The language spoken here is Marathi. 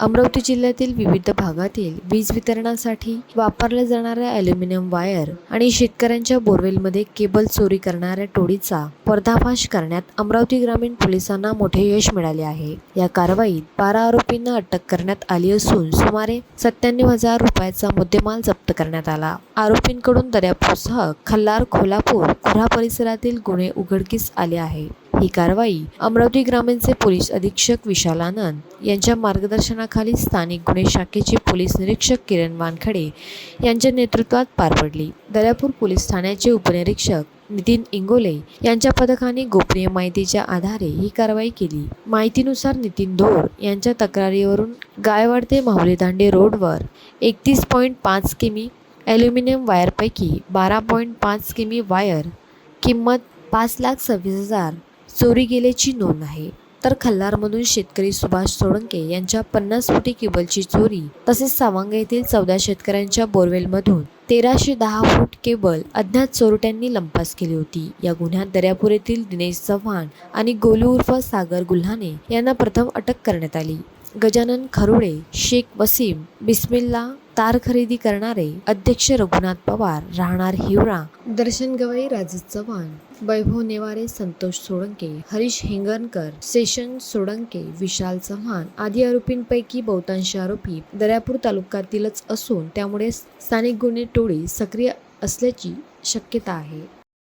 अमरावती जिल्ह्यातील विविध भागातील वीज वितरणासाठी वापरल्या जाणाऱ्या अॅल्युमिनियम वायर आणि शेतकऱ्यांच्या बोरवेलमध्ये केबल चोरी करणाऱ्या टोळीचा पर्दाफाश करण्यात अमरावती ग्रामीण पोलिसांना मोठे यश मिळाले आहे. या कारवाईत बारा आरोपींना अटक करण्यात आली असून सुमारे सत्त्याण्णव हजार रुपयाचा मुद्देमाल जप्त करण्यात आला. आरोपींकडून दर्यापूरसह खल्लार खोलापूर खुरा परिसरातील गुन्हे उघडकीस आले आहे ही कारवाई अमरावती ग्रामीणचे पोलीस अधीक्षक विशाल आनंद यांच्या मार्गदर्शनाखाली स्थानिक गुन्हे शाखेचे पोलीस निरीक्षक किरण वानखडे यांच्या नेतृत्वात पार पडली. दर्यापूर पोलीस ठाण्याचे उपनिरीक्षक नितीन इंगोले यांच्या पथकाने गोपनीय माहितीच्या आधारे ही कारवाई केली. माहितीनुसार नितीन धोर यांच्या तक्रारीवरून गायवाड ते माहुली दांडे रोडवर एकतीस पॉईंट पाच किमी ॲल्युमिनियम वायरपैकी बारा पॉईंट पाच किमी वायर किंमत पाच लाख सव्वीस हजार चोरी गेल्याची नोंद आहे. तर खल्लारमधून शेतकरी सुभाष सोळंके यांच्या पन्नास फुटी केबलची चोरी तसेच सावंग येथील चौदा शेतकऱ्यांच्या बोरवेलमधून तेराशे दहा फूट केबल अज्ञात चोरट्यांनी लंपास केली होती. या गुन्ह्यात दर्यापूर येथील दिनेश चव्हाण आणि गोलू उर्फ सागर गुल्हाने यांना प्रथम अटक करण्यात आली. गजानन खरुडे शेख वसीम बिस्मिल्ला तार खरेदी करणारे अध्यक्ष रघुनाथ पवार राहणार हिवरा. दर्शन गवई राजू चव्हाण वैभव नेवारे संतोष सोळंके हरीश हिंगणकर सेशन सोळंके विशाल चव्हाण आदी आरोपींपैकी बहुतांश आरोपी दर्यापूर तालुक्यातीलच असून त्यामुळे स्थानिक गुन्हे टोळी सक्रिय असल्याची शक्यता आहे.